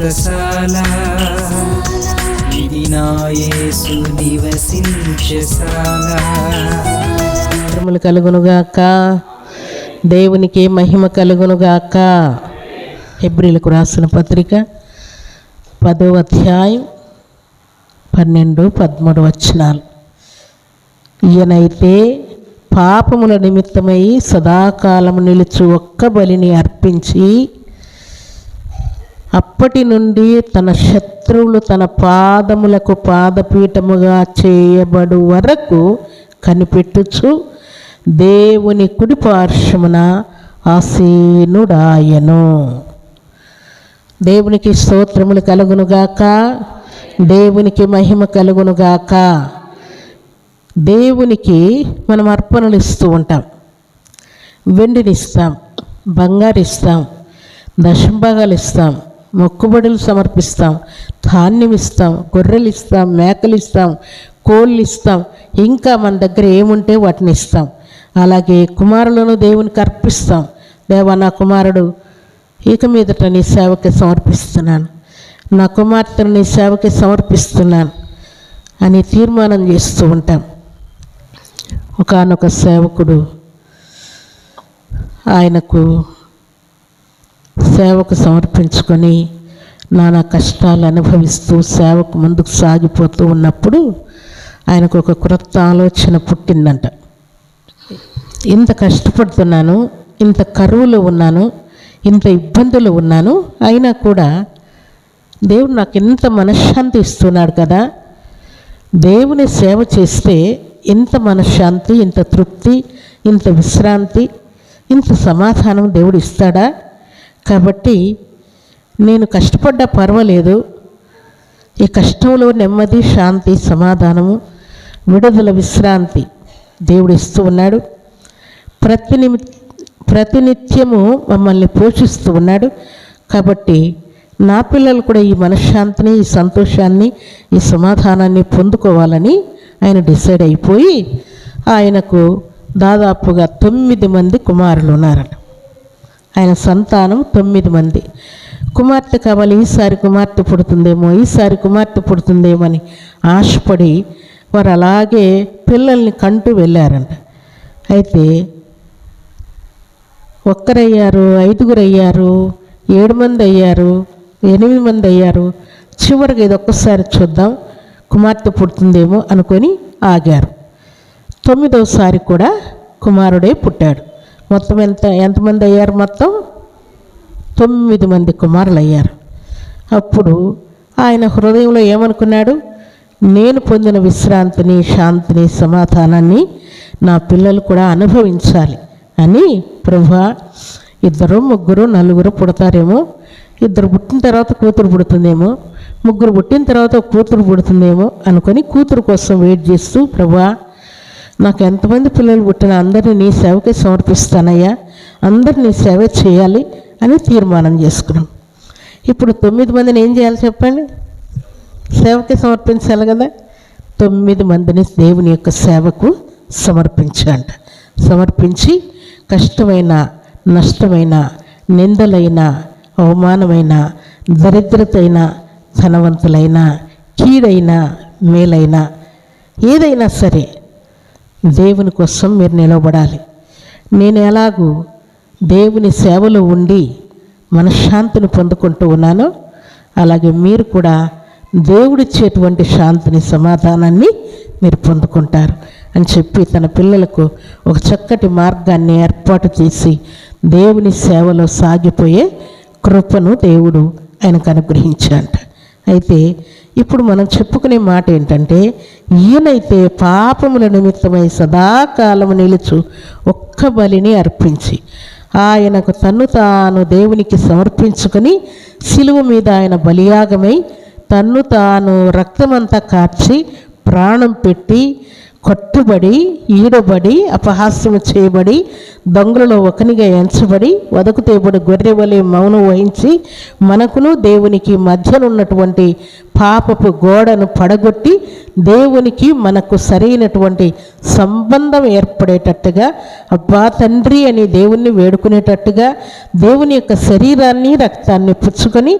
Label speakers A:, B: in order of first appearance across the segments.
A: వ్రతశాల ఇది నా నివసించశాల
B: కలుగునుగాక. దేవునికి మహిమ కలుగునుగాక. హెబ్రిలకు రాసిన పత్రిక పదో అధ్యాయం పన్నెండు పదమూడు వచనాలు. ఈయనైతే పాపముల నిమిత్తమై సదాకాలము నిలుచు ఒక్క బలిని అర్పించి అప్పటి నుండి తన శత్రువులు తన పాదములకు పాదపీఠముగా చేయబడు వరకు కనిపెట్టుచు దేవుని కుడి పార్శ్వమున ఆసీనుడాయను. దేవునికి స్తోత్రములు కలుగునుగాక. దేవునికి మహిమ కలుగునుగాక. దేవునికి మనం అర్పణలు ఇస్తూ ఉంటాం. వెండిని ఇస్తాం బంగారు ఇస్తాం దశంభాగాలు ఇస్తాం మొక్కుబడులు సమర్పిస్తాం ధాన్యం ఇస్తాం గొర్రెలు ఇస్తాం మేకలు ఇస్తాం కోళ్ళు ఇస్తాం ఇంకా మన దగ్గర ఏముంటే వాటిని ఇస్తాం. అలాగే కుమారులను దేవునికి అర్పిస్తాం. దేవా నా కుమారుడు ఇక మీదట నీ సేవకి సమర్పిస్తున్నాను. నా కుమార్తెను నీ సేవకి సమర్పిస్తున్నాను అని తీర్మానం చేస్తూ ఉంటాం. ఒకనొక సేవకుడు ఆయనకు సేవకు సమర్పించుకొని నానా కష్టాలు అనుభవిస్తూ సేవకు ముందుకు సాగిపోతూ ఉన్నప్పుడు ఆయనకు ఒక క్రొత్త ఆలోచన పుట్టిందంట. ఇంత కష్టపడుతున్నాను ఇంత కరువులో ఉన్నాను ఇంత ఇబ్బందులు ఉన్నాను అయినా కూడా దేవుడు నాకు ఇంత మనశ్శాంతి ఇస్తున్నాడు కదా. దేవుని సేవ చేస్తే ఇంత మనశ్శాంతి ఇంత తృప్తి ఇంత విశ్రాంతి ఇంత సమాధానం దేవుడు ఇస్తాడా? కాబట్టి నేను కష్టపడ్డా పర్వాలేదు. ఈ కష్టంలో నెమ్మది శాంతి సమాధానము విడుదల విశ్రాంతి దేవుడు ఇస్తూ ఉన్నాడు. ప్రతిని ప్రతినిత్యము మమ్మల్ని పోషిస్తూ ఉన్నాడు. కాబట్టి నా పిల్లలు కూడా ఈ మనశ్శాంతిని ఈ సంతోషాన్ని ఈ సమాధానాన్ని పొందుకోవాలని ఆయన డిసైడ్ అయిపోయి ఆయనకు దాదాపుగా తొమ్మిది మంది కుమారులు ఉన్నారట. ఆయన సంతానం తొమ్మిది మంది. కుమార్తె కావాలి ఈసారి కుమార్తె పుడుతుందేమో ఈసారి కుమార్తె పుడుతుందేమో అని ఆశపడి వారు అలాగే పిల్లల్ని కంటూ వెళ్ళారంట. అయితే ఒక్కరయ్యారు ఐదుగురు అయ్యారు ఏడు మంది అయ్యారు ఎనిమిది మంది అయ్యారు చివరికి ఇది ఒక్కసారి చూద్దాం కుమార్తె పుడుతుందేమో అనుకొని ఆగారు. తొమ్మిదవసారి కూడా కుమారుడే పుట్టాడు. మొత్తం ఎంత ఎంతమంది అయ్యారు మొత్తం? తొమ్మిది మంది కుమారులు అయ్యారు అప్పుడు ఆయన హృదయంలో ఏమనుకున్నాడు? నేను పొందిన విశ్రాంతిని శాంతిని సమాధానాన్ని నా పిల్లలు కూడా అనుభవించాలి అని ప్రభా ఇద్దరు ముగ్గురు నలుగురు పుడతారేమో? ఇద్దరు పుట్టిన తర్వాత కూతురు పుడుతుందేమో? ముగ్గురు పుట్టిన తర్వాత కూతురు పుడుతుందేమో? అనుకొని కూతురు కోసం వెయిట్ చేస్తూ ప్రభా నాకు ఎంతమంది పిల్లలు పుట్టిన అందరినీ నీ సేవకి సమర్పిస్తానయ్యా. అందరు నీ సేవ చేయాలి అని తీర్మానం చేసుకున్నాం. ఇప్పుడు తొమ్మిది మందిని ఏం చేయాలి చెప్పండి? సేవకి సమర్పించాలి కదా? తొమ్మిది మందిని దేవుని యొక్క సేవకు సమర్పించంట సమర్పించి కష్టమైన నష్టమైన నిందలైన అవమానమైన దరిద్రతైన ధనవంతులైన కీడైన మేలైన ఏదైనా సరే దేవుని కోసం మీరు నిలబడాలి. నేను ఎలాగూ దేవుని సేవలో ఉండి మనశ్శాంతిని పొందుకుంటూ ఉన్నానో అలాగే మీరు కూడా దేవుడిచ్చేటువంటి శాంతిని సమాధానాన్ని మీరు పొందుకుంటారు అని చెప్పి తన పిల్లలకు ఒక చక్కటి మార్గాన్ని ఏర్పాటు చేసి దేవుని సేవలో సాగిపోయే కృపను దేవుడు ఆయనకు అనుగ్రహించాడు అయితే ఇప్పుడు మనం చెప్పుకునే మాట ఏంటంటే ఈయనైతే పాపముల నిమిత్తమై సదాకాలము నిలుచు ఒక్క బలిని అర్పించి ఆయనకు తన్ను తాను దేవునికి సమర్పించుకొని సిలువ మీద ఆయన బలియాగమై తన్ను తాను రక్తమంతా కార్చి ప్రాణం పెట్టి కట్టుబడి ఈడబడి అపహాస్యం చేయబడి దొంగలలో ఒకనిగా ఎంచబడి వదకు తేబడి గొర్రె వలె మౌనం వహించి మనకును దేవునికి మధ్యనున్నటువంటి పాపపు గోడను పడగొట్టి దేవునికి మనకు సరైనటువంటి సంబంధం ఏర్పడేటట్టుగా అబ్బా తండ్రి అని దేవుణ్ణి వేడుకునేటట్టుగా దేవుని యొక్క శరీరాన్ని రక్తాన్ని పుచ్చుకొని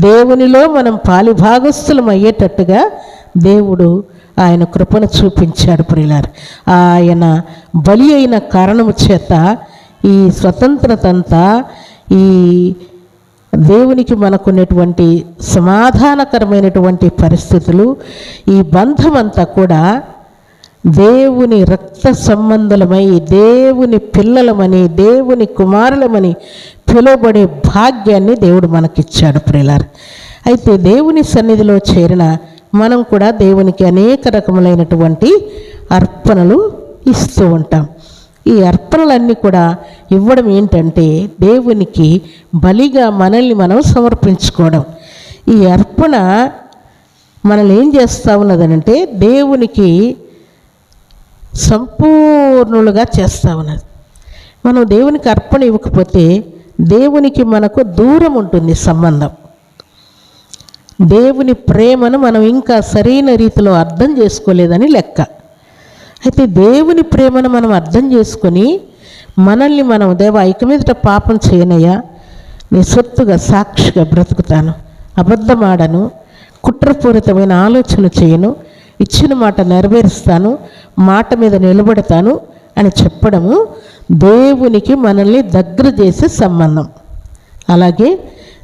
B: దేవునిలో మనం పాలిభాగస్థులం అయ్యేటట్టుగా దేవుడు ఆయన కృపను చూపించాడు ప్రియులారు. ఆయన బలి అయిన కారణము చేత ఈ స్వతంత్రతంతా ఈ దేవునికి మనకున్నటువంటి సమాధానకరమైనటువంటి పరిస్థితులు ఈ బంధమంతా కూడా దేవుని రక్త సంబంధులమై దేవుని పిల్లలమని దేవుని కుమారులమని పిలువబడే భాగ్యాన్ని దేవుడు మనకిచ్చాడు ప్రిలార్ అయితే దేవుని సన్నిధిలో చేరిన మనం కూడా దేవునికి అనేక రకములైనటువంటి అర్పణలు ఇస్తూ ఉంటాం. ఈ అర్పణలన్నీ కూడా ఇవ్వడం ఏంటంటే దేవునికి బలిగా మనల్ని మనం సమర్పించుకోవడం. ఈ అర్పణ మనల్ని ఏం చేస్తూ ఉన్నదనంటే దేవునికి సంపూర్ణులుగా చేస్తూ ఉన్నది. మనం దేవునికి అర్పణ ఇవ్వకపోతే దేవునికి మనకు దూరం ఉంటుంది సంబంధం. దేవుని ప్రేమను మనం ఇంకా సరైన రీతిలో అర్థం చేసుకోలేదని లెక్క. అయితే దేవుని ప్రేమను మనం అర్థం చేసుకొని మనల్ని మనం దేవ ఇక మీదట పాపం చేయనయ్యా నీ సొత్తుగా సాక్షిగా బ్రతుకుతాను అబద్ధమాడను కుట్రపూరితమైన ఆలోచన చేయను ఇచ్చిన మాట నెరవేరుస్తాను మాట మీద నిలబడతాను అని చెప్పడము దేవునికి మనల్ని దగ్గర చేసే సంబంధం. అలాగే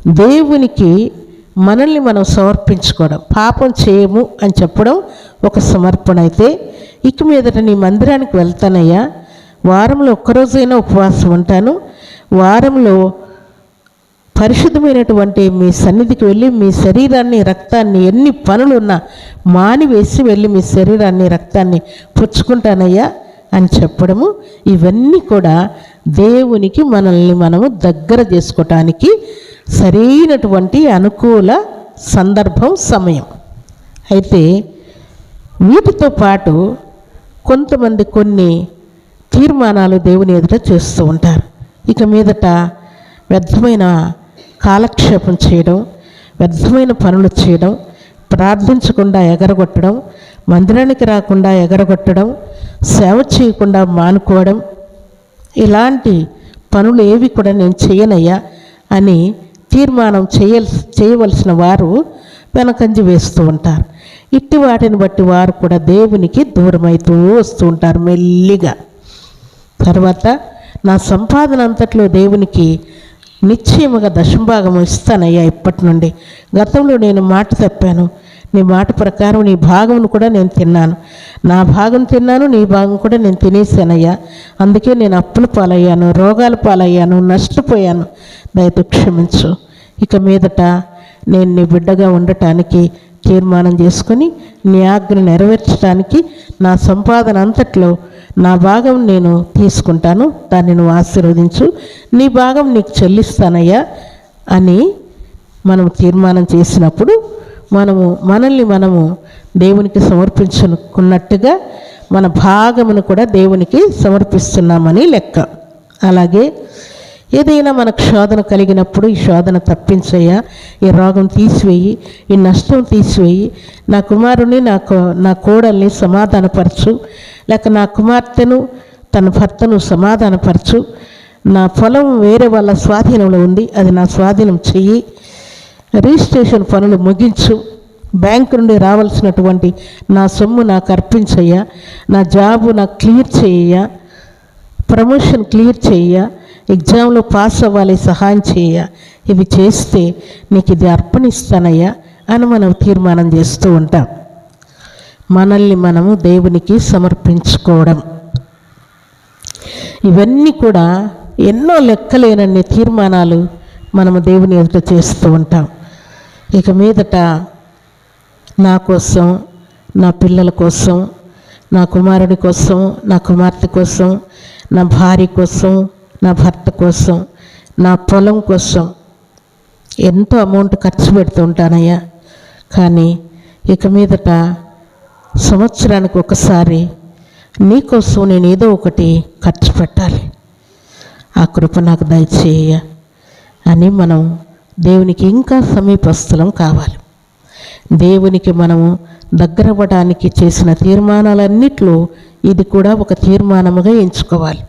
B: దేవునికి మనల్ని మనం సమర్పించుకోవడం పాపం చేయము అని చెప్పడం ఒక సమర్పణ అయితే ఇక మీదట నీ మందిరానికి వెళ్తానయ్యా. వారంలో ఒక్కరోజైనా ఉపవాసం ఉంటాను. వారంలో పరిశుద్ధమైనటువంటి మీ సన్నిధికి వెళ్ళి మీ శరీరాన్ని రక్తాన్ని ఎన్ని పనులున్నా మానివేసి వెళ్ళి మీ శరీరాన్ని రక్తాన్ని పుచ్చుకుంటానయ్యా అని చెప్పడము. ఇవన్నీ కూడా దేవునికి మనల్ని మనము దగ్గర చేసుకోవటానికి సరైనటువంటి అనుకూల సందర్భం సమయం. అయితే వీటితో పాటు కొంతమంది కొన్ని తీర్మానాలు దేవుని ఎదుట చేస్తూ ఉంటారు. ఇక మీదట వ్యర్థమైన కాలక్షేపం చేయడం వ్యర్థమైన పనులు చేయడం ప్రార్థించకుండా ఎగరగొట్టడం మందిరానికి రాకుండా ఎగరగొట్టడం సేవ చేయకుండా మానుకోవడం ఇలాంటి పనులు ఏవి కూడా నేను చేయనయ్యా అని తీర్మానం చేయల్ చేయవలసిన వారు వెనకంజి వేస్తూ ఉంటారు. ఇట్టి వాటిని బట్టి వారు కూడా దేవునికి దూరమవుతూ వస్తూ ఉంటారు మెల్లిగా. తర్వాత నా సంపాదన అంతట్లో దేవునికి నిశ్చయముగా దశంభాగం ఇస్తానయ్యా ఇప్పటి నుండి. గతంలో నేను మాట తప్పాను. నీ మాట ప్రకారం నీ భాగంను కూడా నేను తిన్నాను. నా భాగం తిన్నాను నీ భాగం కూడా నేను తినేసానయ్యా అందుకే నేను అప్పుల పాలయ్యాను రోగాల పాలయ్యాను నష్టపోయాను. దయతో క్షమించు. ఇక మీదట నేను నీ బిడ్డగా ఉండటానికి తీర్మానం చేసుకొని నీ ఆజ్ఞ నెరవేర్చడానికి నా సంపాదన అంతట్లో నా భాగం నేను తీసుకుంటాను. దాన్ని నువ్వు ఆశీర్వదించు. నీ భాగం నీకు చెల్లిస్తానయ్యా అని మనం తీర్మానం చేసినప్పుడు మనము మనల్ని మనము దేవునికి సమర్పించుకున్నట్టుగా మన భాగమును కూడా దేవునికి సమర్పిస్తున్నామని లెక్క. అలాగే ఏదైనా మనకు శోధన కలిగినప్పుడు ఈ శోధన తప్పించయ్యా. ఈ రోగం తీసివేయి ఈ నష్టం తీసివేయి. నా కుమారుని నా కో- నా కోడల్ని సమాధానపరచు. లేక నా కుమార్తెను తన భర్తను సమాధానపరచు. నా పొలం వేరే వాళ్ళ స్వాధీనంలో ఉంది అది నా స్వాధీనం చెయ్యి. రిజిస్ట్రేషన్ పనులు ముగించు. బ్యాంకు నుండి రావాల్సినటువంటి నా సొమ్ము నాకు అర్పించయ్యా. నా జాబు నాకు క్లియర్ చేయ్యా ప్రమోషన్ క్లియర్ చేయ ఎగ్జామ్లో పాస్ అవ్వాలి సహాయం చేయ. ఇవి చేస్తే నీకు ఇది అర్పణిస్తానయ్యా అని మనం తీర్మానం చేస్తూ ఉంటాం. మనల్ని మనము దేవునికి సమర్పించుకోవడం. ఇవన్నీ కూడా ఎన్నో లెక్కలేనన్ని తీర్మానాలు మనము దేవుని ఎదుట చేస్తూ ఉంటాం. ఇక మీదట నా కోసం నా పిల్లల కోసం నా కుమారుడి కోసం నా కుమార్తె కోసం నా భార్య కోసం నా భర్త కోసం నా పొలం కోసం ఎంతో అమౌంట్ ఖర్చు పెడుతుంటానయ్యా కానీ ఇక మీదట సంవత్సరానికి ఒకసారి నీకోసం నేను ఏదో ఒకటి ఖర్చు పెట్టాలి. ఆ కృప నాకు దయచేయ అని మనం దేవునికి ఇంకా సమీపస్థలం కావాలి. దేవునికి మనము దగ్గరవ్వడానికి చేసిన తీర్మానాలన్నిట్లో ఇది కూడా ఒక తీర్మానముగా ఎంచుకోవాలి.